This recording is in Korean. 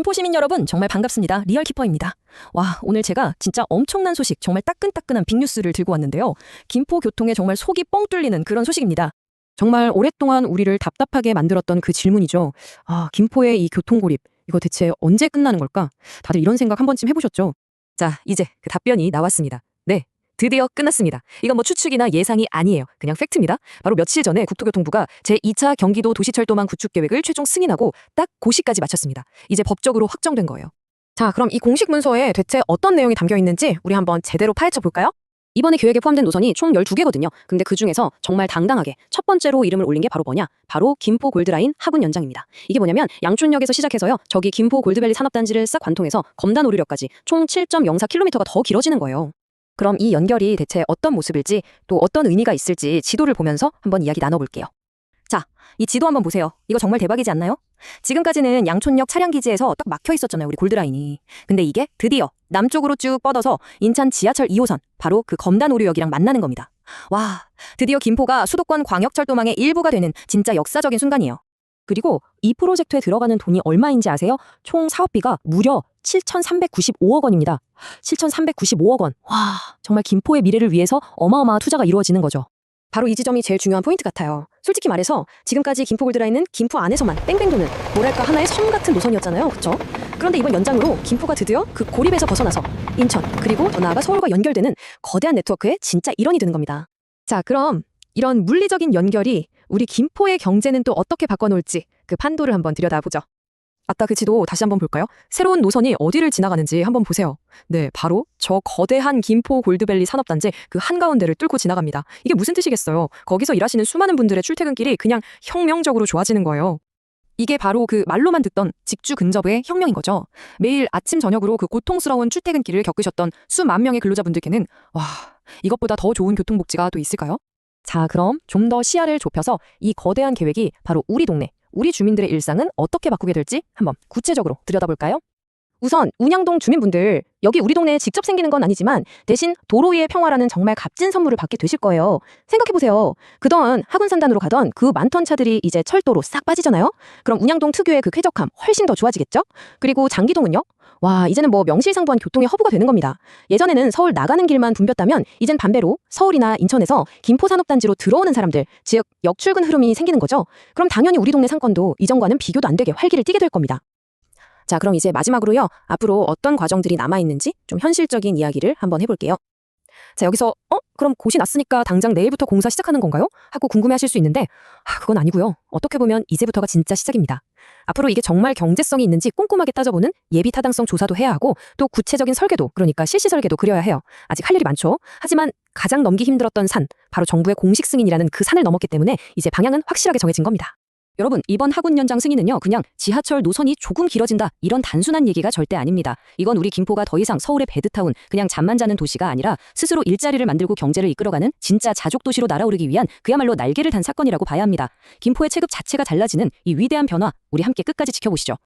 김포 시민 여러분 정말 반갑습니다. 리얼키퍼입니다. 와 오늘 제가 진짜 엄청난 소식 정말 따끈따끈한 빅뉴스를 들고 왔는데요. 김포 교통에 정말 속이 뻥 뚫리는 그런 소식입니다. 정말 오랫동안 우리를 답답하게 만들었던 그 질문이죠. 아, 김포의 이 교통고립, 이거 대체 언제 끝나는 걸까? 다들 이런 생각 한 번쯤 해보셨죠? 자, 이제 그 답변이 나왔습니다. 네. 드디어 끝났습니다. 이건 뭐 추측이나 예상이 아니에요. 그냥 팩트입니다. 바로 며칠 전에 국토교통부가 제2차 경기도 도시철도망 구축 계획을 최종 승인하고 딱 고시까지 마쳤습니다. 이제 법적으로 확정된 거예요. 자, 그럼 이 공식 문서에 대체 어떤 내용이 담겨 있는지 우리 한번 제대로 파헤쳐 볼까요? 이번에 계획에 포함된 노선이 총 12개거든요. 근데 그 중에서 정말 당당하게 첫 번째로 이름을 올린 게 바로 뭐냐? 바로 김포 골드라인 하군 연장입니다. 이게 뭐냐면 양촌역에서 시작해서요. 저기 김포 골드밸리 산업단지를 싹 관통해서 검단 오류역까지 총 7.04km가 더 길어지는 거예요. 그럼 이 연결이 대체 어떤 모습일지 또 어떤 의미가 있을지 지도를 보면서 한번 이야기 나눠볼게요. 자, 이 지도 한번 보세요. 이거 정말 대박이지 않나요? 지금까지는 양촌역 차량기지에서 딱 막혀 있었잖아요, 우리 골드라인이. 근데 이게 드디어 남쪽으로 쭉 뻗어서 인천 지하철 2호선, 바로 그 검단 오류역이랑 만나는 겁니다. 와, 드디어 김포가 수도권 광역철도망의 일부가 되는 진짜 역사적인 순간이에요. 그리고 이 프로젝트에 들어가는 돈이 얼마인지 아세요? 총 사업비가 무려 7,395억 원입니다. 7,395억 원. 와, 정말 김포의 미래를 위해서 어마어마한 투자가 이루어지는 거죠. 바로 이 지점이 제일 중요한 포인트 같아요. 솔직히 말해서 지금까지 김포 골드라인은 김포 안에서만 뺑뺑 도는 뭐랄까 하나의 섬 같은 노선이었잖아요. 그쵸? 그런데 이번 연장으로 김포가 드디어 그 고립에서 벗어나서 인천 그리고 더 나아가 서울과 연결되는 거대한 네트워크의 진짜 일원이 되는 겁니다. 자, 그럼 이런 물리적인 연결이 우리 김포의 경제는 또 어떻게 바꿔놓을지 그 판도를 한번 들여다보죠. 아까 그 지도 다시 한번 볼까요? 새로운 노선이 어디를 지나가는지 한번 보세요. 네, 바로 저 거대한 김포 골드밸리 산업단지 그 한가운데를 뚫고 지나갑니다. 이게 무슨 뜻이겠어요? 거기서 일하시는 수많은 분들의 출퇴근길이 그냥 혁명적으로 좋아지는 거예요. 이게 바로 그 말로만 듣던 직주 근접의 혁명인 거죠. 매일 아침 저녁으로 그 고통스러운 출퇴근길을 겪으셨던 수만 명의 근로자분들께는 와, 이것보다 더 좋은 교통복지가 또 있을까요? 자, 그럼 좀 더 시야를 좁혀서 이 거대한 계획이 바로 우리 동네, 우리 주민들의 일상은 어떻게 바꾸게 될지 한번 구체적으로 들여다볼까요? 우선 운양동 주민분들 여기 우리 동네에 직접 생기는 건 아니지만 대신 도로 위의 평화라는 정말 값진 선물을 받게 되실 거예요. 생각해보세요. 그동안 하군산단으로 가던 그 많던 차들이 이제 철도로 싹 빠지잖아요. 그럼 운양동 특유의 그 쾌적함 훨씬 더 좋아지겠죠? 그리고 장기동은요? 와 이제는 뭐 명실상부한 교통의 허브가 되는 겁니다. 예전에는 서울 나가는 길만 붐볐다면 이젠 반대로 서울이나 인천에서 김포산업단지로 들어오는 사람들 즉 역출근 흐름이 생기는 거죠. 그럼 당연히 우리 동네 상권도 이전과는 비교도 안 되게 활기를 띠게 될 겁니다. 자, 그럼 이제 마지막으로요. 앞으로 어떤 과정들이 남아있는지 좀 현실적인 이야기를 한번 해볼게요. 자, 여기서, 어? 그럼 곳이 났으니까 당장 내일부터 공사 시작하는 건가요? 하고 궁금해 하실 수 있는데, 아, 그건 아니고요. 어떻게 보면 이제부터가 진짜 시작입니다. 앞으로 이게 정말 경제성이 있는지 꼼꼼하게 따져보는 예비 타당성 조사도 해야 하고, 또 구체적인 설계도, 그러니까 실시 설계도 그려야 해요. 아직 할 일이 많죠. 하지만 가장 넘기 힘들었던 산, 바로 정부의 공식 승인이라는 그 산을 넘었기 때문에 이제 방향은 확실하게 정해진 겁니다. 여러분, 이번 하군 연장 승인은요, 그냥 지하철 노선이 조금 길어진다, 이런 단순한 얘기가 절대 아닙니다. 이건 우리 김포가 더 이상 서울의 베드타운, 그냥 잠만 자는 도시가 아니라 스스로 일자리를 만들고 경제를 이끌어가는 진짜 자족 도시로 날아오르기 위한 그야말로 날개를 단 사건이라고 봐야 합니다. 김포의 체급 자체가 달라지는 이 위대한 변화, 우리 함께 끝까지 지켜보시죠.